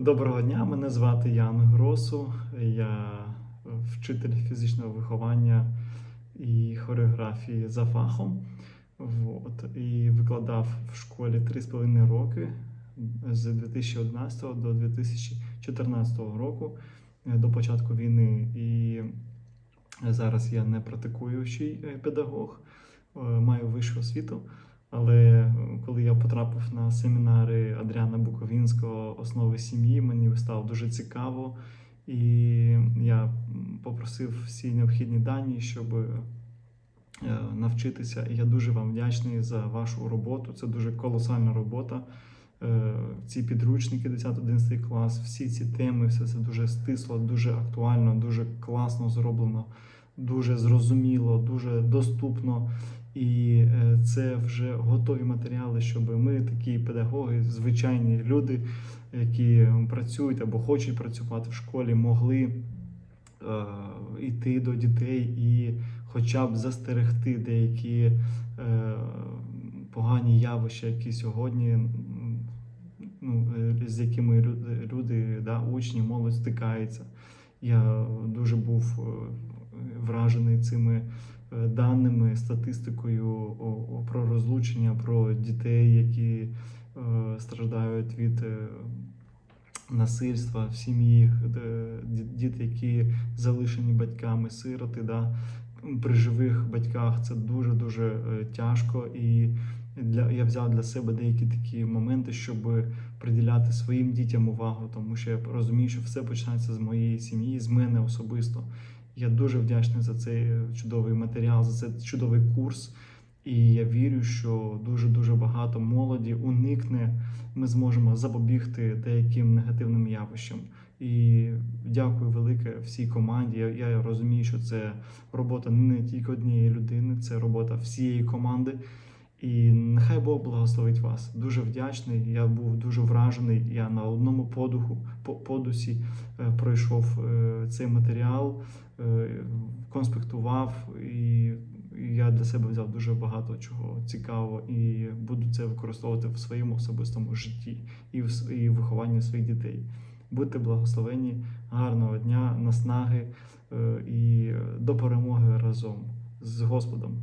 Доброго дня, мене звати Ян Гросу. Я вчитель фізичного виховання і хореографії за фахом. Вот. І викладав в школі 3,5 роки з 2011 до 2014 року е, до початку війни. І зараз я не практикуючий е, педагог, е, маю вищу освіту. Але е, коли я потрапив на семінари Адріана Буковінського основи сім'ї, мені стало дуже цікаво, і я попросив всі необхідні дані, щоб е, навчитися. І я дуже вам вдячний за вашу роботу. Це дуже колосальна робота. Е, Ці підручники 10-11 клас, всі ці теми, все це дуже стисло, дуже актуально, дуже класно зроблено, дуже зрозуміло, дуже доступно. І це вже готові матеріали, щоб ми, такі педагоги, звичайні люди, які працюють або хочуть працювати в школі, могли е, йти до дітей і хоча б застерегти деякі е, погані явища, які сьогодні, ну, е, з якими люди, да, учні, молодь стикаються. Я дуже був е, вражений цими е, даними, статистикою розлучення, про дітей, які е, страждають від е, насильства в сім'ї, діти, які залишені батьками, сироти, да, при живих батьках це дуже дуже тяжко. І для я взяв для себе деякі такі моменти, щоб приділяти своїм дітям увагу, тому що я розумію, що все починається з моєї сім'ї, з мене особисто. Я дуже вдячний за цей чудовий матеріал, за цей чудовий курс. І я вірю, що дуже дуже багато молоді уникне. Ми зможемо запобігти деяким негативним явищам. І дякую велике всій команді. Я, я розумію, що це робота не тільки однієї людини, це робота всієї команди. І нехай Бог благословить вас. Дуже вдячний. Я був дуже вражений. Я на одному подуху, по- подусі е, пройшов е, цей матеріал, е, конспектував, і я для себе взяв дуже багато чого цікавого і буду це використовувати в своєму особистому житті і в і вихованні своїх дітей. Будьте благословені, гарного дня, наснаги е, і до перемоги разом з Господом.